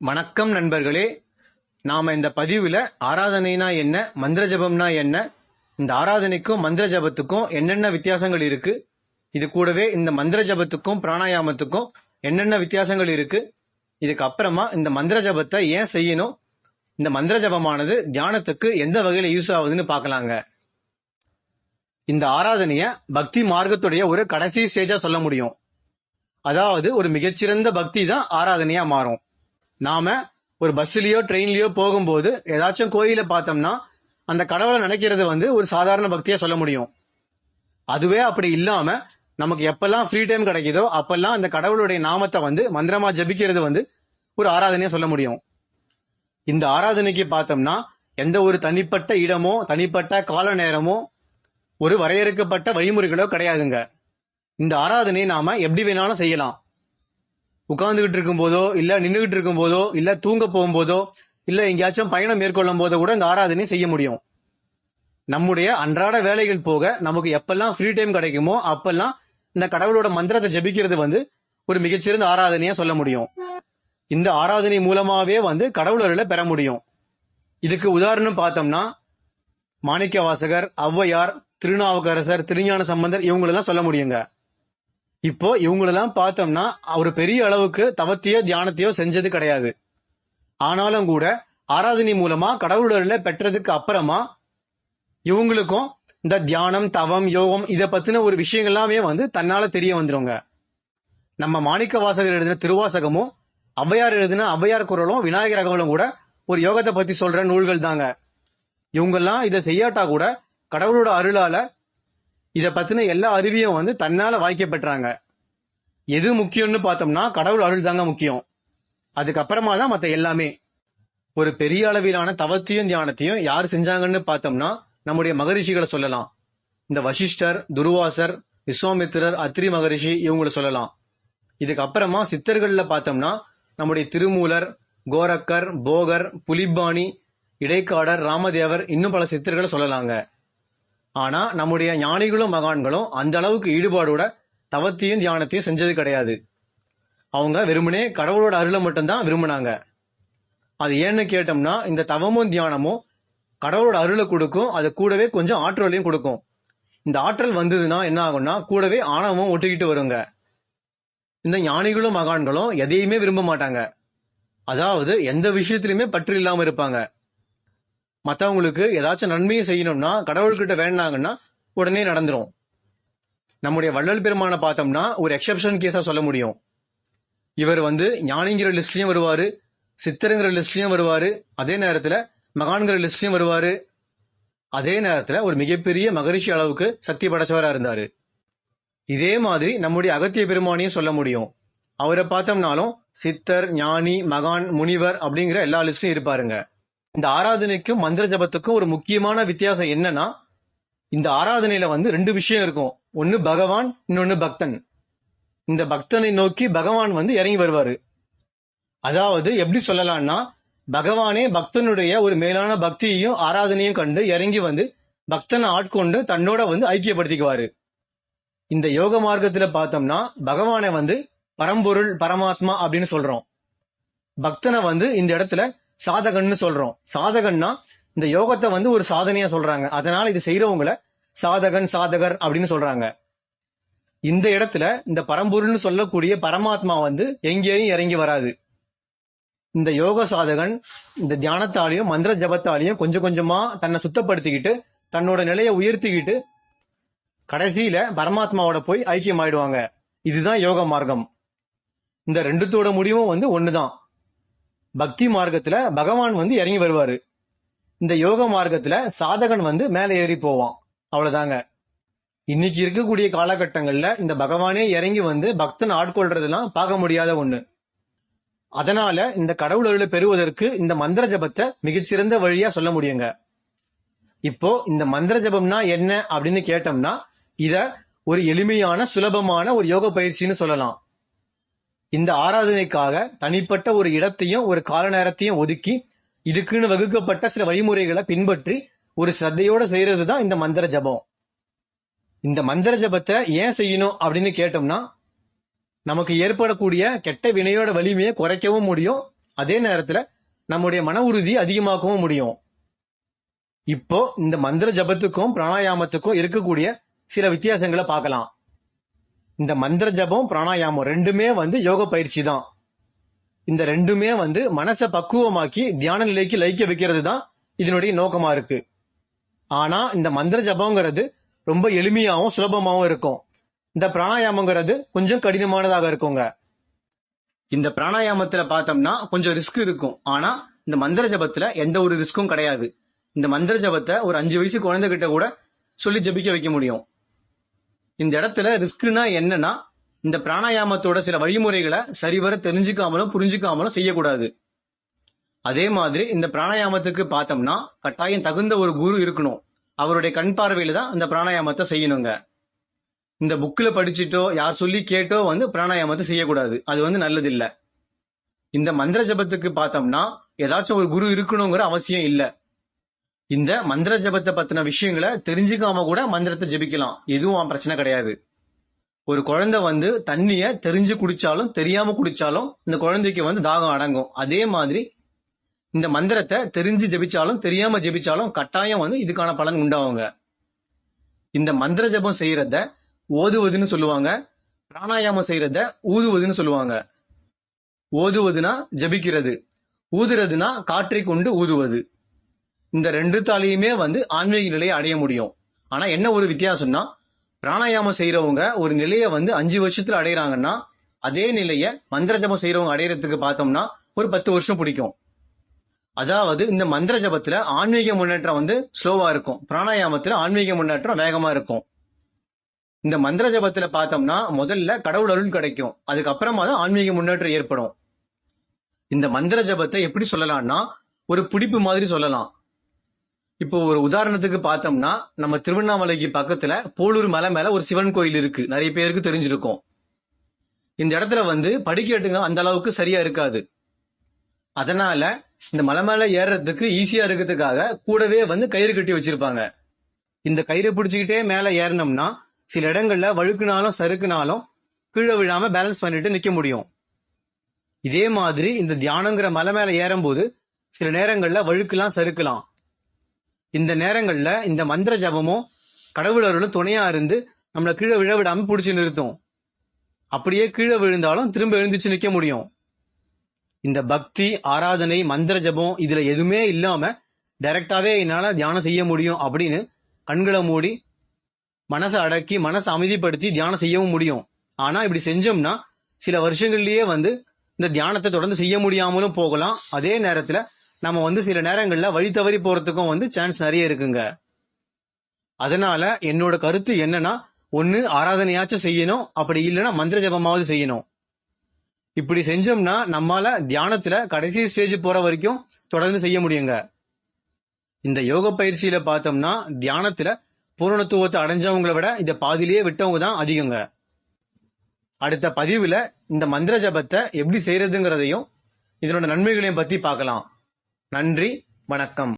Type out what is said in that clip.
வணக்கம் நண்பர்களே. நாம இந்த பதிவுல ஆராதனைனா என்ன மந்திர ஜபம்னா என்ன இந்த ஆராதனைக்கும் மந்திர ஜபத்துக்கும் என்னென்ன வித்தியாசங்கள் இருக்கு இது கூடவே இந்த மந்திர ஜபத்துக்கும் பிராணாயாமத்துக்கும் என்னென்ன வித்தியாசங்கள் இருக்கு இதுக்கு அப்புறமா இந்த மந்திர ஜபத்தை ஏன் செய்யணும் இந்த மந்திர ஜபமானது தியானத்துக்கு எந்த வகையில யூஸ் ஆகுதுன்னு பார்க்கலாங்க. இந்த ஆராதனைய பக்தி மார்க்கத்துடைய ஒரு கடைசி ஸ்டேஜா சொல்ல முடியும். அதாவது ஒரு மிகச்சிறந்த பக்தி தான் ஆராதனையா மாறும். நாம ஒரு பஸ்லயோ ட்ரெயின்லயோ போகும்போது ஏதாச்சும் கோயில பார்த்தோம்னா அந்த கடவுளை நினைக்கிறது வந்து ஒரு சாதாரண பக்தியா சொல்ல முடியும். அதுவே அப்படி இல்லாம நமக்கு எப்பெல்லாம் ஃப்ரீ டைம் கிடைக்குதோ அப்பெல்லாம் அந்த கடவுளுடைய நாமத்தை வந்து மந்திரமா ஜபிக்கிறது வந்து ஒரு ஆராதனையா சொல்ல முடியும். இந்த ஆராதனைக்கு பார்த்தோம்னா எந்த ஒரு தனிப்பட்ட இடமோ தனிப்பட்ட கால நேரமோ ஒரு வரையறுக்கப்பட்ட வழிமுறைகளோ கிடையாதுங்க. இந்த ஆராதனையை நாம எப்படி வேணாலும் செய்யலாம். உட்கார்ந்துகிட்டு இருக்கும் போதோ இல்ல நின்றுகிட்டு இருக்கும் போதோ இல்ல தூங்க போகும்போதோ இல்ல எங்கேயாச்சும் பயணம் மேற்கொள்ளும் போதோ கூட இந்த ஆராதனை செய்ய முடியும். நம்முடைய அன்றாட வேலைகள் போக நமக்கு எப்பெல்லாம் ஃப்ரீ டைம் கிடைக்குமோ அப்பெல்லாம் இந்த கடவுளோட மந்திரத்தை ஜெபிக்கிறது வந்து ஒரு மிகச்சிறந்த ஆராதனையா சொல்ல முடியும். இந்த ஆராதனை மூலமாவே வந்து கடவுளர்களை பெற முடியும். இதுக்கு உதாரணம் பார்த்தோம்னா மாணிக்க வாசகர் ஔவையார் திருநாவுக்கரசர் திருஞான சம்பந்தர் இவங்களெல்லாம் சொல்ல முடியுங்க. இப்போ இவங்களெல்லாம் பார்த்தோம்னா அவர் பெரிய அளவுக்கு தவத்தையோ தியானத்தையோ செஞ்சது கிடையாது. ஆனாலும் கூட ஆராதனை மூலமா கடவுளர்களை பெற்றதுக்கு அப்புறமா இவங்களுக்கும் இந்த தியானம் தவம் யோகம் இதை பத்தின ஒரு விஷயங்கள் எல்லாமே வந்து தன்னால தெரிய வந்துருங்க. நம்ம மாணிக்க வாசகர் எழுதின திருவாசகமும் ஔவையார் எழுதின ஔவையார் குரலும் விநாயகர் அகவலும் கூட ஒரு யோகத்தை பத்தி சொல்ற நூல்கள் தாங்க இவங்கெல்லாம் இதை செய்யாட்டா கூட கடவுளோட அருளால இதை பத்தின எல்லா அறிவியும் வந்து தன்னால வாய்க்கப்பட்டுறாங்க எது முக்கியம்னு பார்த்தோம்னா கடவுள் அருள் தாங்க முக்கியம். அதுக்கப்புறமா தான் மற்ற எல்லாமே. ஒரு பெரிய அளவிலான தவத்தையும் தியானத்தையும் யார் செஞ்சாங்கன்னு பார்த்தோம்னா நம்முடைய மகரிஷிகளை சொல்லலாம். இந்த வசிஷ்டர் துருவாசர் விஸ்வாமித்திரர் அத்ரி மகரிஷி இவங்களை சொல்லலாம். இதுக்கு அப்புறமா சித்தர்கள்ல பார்த்தோம்னா நம்முடைய திருமூலர் கோரக்கர் போகர் புலிபாணி இடைக்காடர் ராமதேவர் இன்னும் பல சித்தர்களை சொல்லலாங்க. ஆனா நம்முடைய ஞானிகளும் மகான்களும் அந்த அளவுக்கு ஈடுபாடோட தவத்தையும் தியானத்தையும் செஞ்சது கிடையாது. அவங்க வெறுமனே கடவுளோட அருளை மட்டும்தான் விரும்பினாங்க. அது ஏன்னு கேட்டோம்னா இந்த தவமும் தியானமும் கடவுளோட அருளை கொடுக்கும் அது கூடவே கொஞ்சம் ஆற்றலையும் கொடுக்கும். இந்த ஆற்றல் வந்ததுன்னா என்ன ஆகும்னா கூடவே ஆணவமும் ஒட்டிக்கிட்டு வருங்க. இந்த ஞானிகளும் மகான்களும் எதையுமே விரும்ப மாட்டாங்க. அதாவது எந்த விஷயத்திலுமே பற்று இல்லாம இருப்பாங்க. மற்றவங்களுக்கு ஏதாச்சும் நன்மையை செய்யணும்னா கடவுள்கிட்ட வேணாங்கன்னா உடனே நடந்துடும் நம்முடைய வள்ளல் பெருமானை பார்த்தோம்னா ஒரு எக்ஸப்ஷன் கேஸா சொல்ல முடியும். இவர் வந்து ஞானிங்கிற லிஸ்ட்லயும் வருவாரு சித்தருங்கிற லிஸ்ட்லயும் வருவாரு அதே நேரத்துல மகான்கிற லிஸ்ட்லயும் வருவாரு. அதே நேரத்துல ஒரு மிகப்பெரிய மகரிஷி அளவுக்கு சக்தி படைச்சவரா இருந்தாரு. இதே மாதிரி நம்முடைய அகத்திய பெருமானையும் சொல்ல முடியும். அவரை பார்த்தோம்னாலும் சித்தர் ஞானி மகான் முனிவர் அப்படிங்கிற எல்லா லிஸ்டும் இருப்பாருங்க. இந்த ஆராதனைக்கும் மந்திர ஜபத்துக்கும் ஒரு முக்கியமான வித்தியாசம் என்னன்னா இந்த ஆராதனையில வந்து ரெண்டு விஷயம் இருக்கும். ஒன்னு பகவான் இன்னொன்னு பக்தன். இந்த பக்தனை நோக்கி பகவான் வந்து இறங்கி வருவாரு. அதாவது எப்படி சொல்லலாம்னா பகவானே பக்தனுடைய ஒரு மேலான பக்தியையும் ஆராதனையும் கண்டு இறங்கி வந்து பக்தனை ஆட்கொண்டு தன்னோட வந்து ஐக்கியப்படுத்திக்குவாரு. இந்த யோக மார்க்கத்துல பார்த்தோம்னா பகவானை வந்து பரம்பொருள் பரமாத்மா அப்படின்னு சொல்றோம். பக்தனை வந்து இந்த இடத்துல சாதகன்னு சொல்றோம். சாதகன்னா இந்த யோகத்தை வந்து ஒரு சாதனையா சொல்றாங்க. அதனால இது செய்யறவங்கள சாதகன் சாதகர் அப்படின்னு சொல்றாங்க. இந்த இடத்துல இந்த பரம்பொருள்னு சொல்லக்கூடிய பரமாத்மா வந்து எங்கேயும் இறங்கி வராது. இந்த யோக சாதகன் இந்த தியானத்தாலையும் மந்திர ஜபத்தாலையும் கொஞ்சம் கொஞ்சமா தன்னை சுத்தப்படுத்திக்கிட்டு தன்னோட நிலையை உயர்த்திக்கிட்டு கடைசியில பரமாத்மாவோட போய் ஐக்கியம் ஆயிடுவாங்க இதுதான் யோக மார்க்கம். இந்த ரெண்டுத்தோட முடிவும் வந்து ஒண்ணுதான். பக்தி மார்க்கத்துல பகவான் வந்து இறங்கி வருவாரு. இந்த யோக மார்க்கத்துல சாதகன் வந்து மேலே ஏறி போவான். அவ்வளவுதாங்க. இன்னைக்கு இருக்கக்கூடிய காலகட்டங்கள்ல இந்த பகவானே இறங்கி வந்து பக்தன் ஆட்கொள்றதெல்லாம் பார்க்க முடியாத ஒண்ணு. அதனால இந்த கடவுள் அருளை பெறுவதற்கு இந்த மந்திர ஜபத்தை மிகச்சிறந்த வழியா சொல்ல முடியுங்க. இப்போ இந்த மந்திர ஜபம்னா என்ன அப்படின்னு கேட்டோம்னா இத ஒரு எளிமையான சுலபமான ஒரு யோக பயிற்சின்னு சொல்லலாம். இந்த ஆராதனைக்காக தனிப்பட்ட ஒரு இடத்தையும் ஒரு கால நேரத்தையும் ஒதுக்கி இதுக்குன்னு வகுக்கப்பட்ட சில வழிமுறைகளை பின்பற்றி ஒரு சிரத்தையோட செய்யறது தான் இந்த மந்திர ஜபம். இந்த மந்திர ஜபத்தை ஏன் செய்யணும் அப்படின்னு கேட்டோம்னா நமக்கு ஏற்படக்கூடிய கெட்ட வினையோட வலிமையை குறைக்கவும் முடியும். அதே நேரத்துல நம்முடைய மன உறுதி அதிகமாக்கவும் முடியும். இப்போ இந்த மந்திர ஜபத்துக்கும் பிராணாயாமத்துக்கும் இருக்கக்கூடிய சில வித்தியாசங்களை பார்க்கலாம். இந்த மந்திர ஜபம் பிராணாயாமம் ரெண்டுமே வந்து யோக பயிற்சி தான். இந்த ரெண்டுமே வந்து மனசை பக்குவமாக்கி தியான நிலைக்கு லயிக்க வைக்கிறது தான் இதனுடைய நோக்கமா இருக்கு. ஆனா இந்த மந்திர ஜபங்கிறது ரொம்ப எளிமையாகவும் சுலபமாகவும் இருக்கும். இந்த பிராணாயாமங்கிறது கொஞ்சம் கடினமானதாக இருக்குங்க. இந்த பிராணாயாமத்துல பார்த்தோம்னா கொஞ்சம் ரிஸ்க் இருக்கும். ஆனா இந்த மந்திர ஜபத்துல எந்த ஒரு ரிஸ்க்கும் கிடையாது. இந்த மந்திர ஜபத்தை ஒரு அஞ்சு வயசு குழந்தைகிட்ட கூட சொல்லி ஜபிக்க வைக்க முடியும். இந்த இடத்துல ரிஸ்க்னா என்னன்னா இந்த பிராணாயாமத்தோட சில வழிமுறைகளை சரிவர தெரிஞ்சுக்காமலும் புரிஞ்சுக்காமலும் செய்யக்கூடாது. அதே மாதிரி இந்த பிராணாயாமத்துக்கு பார்த்தோம்னா கட்டாயம் தகுந்த ஒரு குரு இருக்கணும். அவருடைய கண் பார்வையில தான் இந்த பிராணாயாமத்தை செய்யணுங்க. இந்த புக்கில் படிச்சுட்டோ யார் சொல்லி கேட்டோ வந்து பிராணாயாமத்தை செய்யக்கூடாது. அது வந்து நல்லது இந்த மந்திர ஜபத்துக்கு பார்த்தோம்னா ஏதாச்சும் ஒரு குரு இருக்கணுங்கிற அவசியம் இல்லை. இந்த மந்திர ஜபத்தை பத்தின விஷயங்களை தெரிஞ்சுக்காம கூட மந்திரத்தை ஜபிக்கலாம். எதுவும் பிரச்சனை கிடையாது. ஒரு குழந்தை வந்து தண்ணிய தெரிஞ்சு குடிச்சாலும் தெரியாம குடிச்சாலும் இந்த குழந்தைக்கு வந்து தாகம் அடங்கும். அதே மாதிரி இந்த மந்திரத்தை தெரிஞ்சு ஜெபிச்சாலும் தெரியாம ஜெபிச்சாலும் கட்டாயம் வந்து இதுக்கான பலன் உண்டாகுங்க. இந்த மந்திர ஜபம் செய்யறத ஓதுவதுன்னு சொல்லுவாங்க. பிராணாயாமம் செய்யறத ஊதுவதுன்னு சொல்லுவாங்க. ஓதுவதுனா ஜபிக்கிறது. ஊதுறதுனா காற்றை கொண்டு ஊதுவது. இந்த ரெண்டு தாலையுமே வந்து ஆன்மீக நிலையை அடைய முடியும். ஆனா என்ன ஒரு வித்தியாசம்னா பிராணாயாமம் செய்யறவங்க ஒரு நிலையை வந்து அஞ்சு வருஷத்துல அடையிறாங்கன்னா அதே நிலைய மந்திர ஜபம் செய்யறவங்க அடையறதுக்கு பார்த்தோம்னா ஒரு பத்து வருஷம் பிடிக்கும். அதாவது இந்த மந்திர ஜபத்துல ஆன்மீக முன்னேற்றம் வந்து ஸ்லோவா இருக்கும். பிராணாயாமத்துல ஆன்மீக முன்னேற்றம் வேகமா இருக்கும். இந்த மந்திர ஜபத்துல பார்த்தோம்னா முதல்ல கடவுள் அருள் கிடைக்கும். அதுக்கப்புறமா தான் ஆன்மீக முன்னேற்றம் ஏற்படும். இந்த மந்திர ஜபத்தை எப்படி சொல்லலாம்னா ஒரு பிடிப்பு மாதிரி சொல்லலாம். இப்போ ஒரு உதாரணத்துக்கு பார்த்தோம்னா நம்ம திருவண்ணாமலைக்கு பக்கத்துல போலூர் மலை மேல ஒரு சிவன் கோயில் இருக்கு. நிறைய பேருக்கு தெரிஞ்சிருக்கும். இந்த இடத்துல வந்து படிக்கட்டுங்க அந்த அளவுக்கு சரியா இருக்காது. அதனால இந்த மலை மேல ஏறுறதுக்கு ஈஸியா இருக்கிறதுக்காக கூடவே வந்து கயிறு கட்டி வச்சிருப்பாங்க. இந்த கயிறை பிடிச்சிக்கிட்டே மேல ஏறினோம்னா சில இடங்கள்ல வழுக்குனாலும் சறுக்குனாலும் கீழே விழாம பேலன்ஸ் பண்ணிட்டு நிக்க முடியும். இதே மாதிரி இந்த தியானங்கிற மலை மேல ஏறும்போது சில நேரங்கள்ல வழுக்கலாம் சறுக்கலாம். இந்த நேரங்கள்ல இந்த மந்திர ஜபமும் கடவுளர்களும் துணையா இருந்து நம்மளை கீழே விழ விடாம பிடிச்சி நிறுத்தும். அப்படியே கீழே விழுந்தாலும் திரும்ப எழுந்துச்சு நிக்க முடியும். இந்த பக்தி ஆராதனை மந்திர ஜபம் இதுல எதுவுமே இல்லாம டைரக்டாவே என்னால தியானம் செய்ய முடியும் அப்படின்னு கண்களை மூடி மனசை அடக்கி மனசை அமைதிப்படுத்தி தியானம் செய்யவும் முடியும். ஆனா இப்படி செஞ்சோம்னா சில வருஷங்கள்லயே வந்து இந்த தியானத்தை தொடர்ந்து செய்ய முடியாமலும் போகலாம். அதே நேரத்துல நம்ம வந்து சில நேரங்களில் வழி தவறி போறதுக்கும் வந்து சான்ஸ் நிறைய இருக்குங்க. அதனால என்னோட கருத்து என்னன்னா ஒன்னு ஆராதனையாச்சும் செய்யணும். அப்படி இல்லைன்னா மந்திர ஜபமாவது செய்யணும். இப்படி செஞ்சோம்னா நம்மால தியானத்துல கடைசி ஸ்டேஜ் போற வரைக்கும் தொடர்ந்து செய்ய முடியுங்க. இந்த யோக பயிற்சியில பார்த்தோம்னா தியானத்துல பூரணத்துவத்தை அடைஞ்சவங்களை விட இந்த பாதியிலேயே விட்டவங்க தான் அதிகங்க. அடுத்த பதிவுல இந்த மந்திர ஜபத்தை எப்படி செய்யறதுங்கிறதையும் இதனோட நன்மைகளையும் பத்தி பார்க்கலாம். நன்றி வணக்கம்.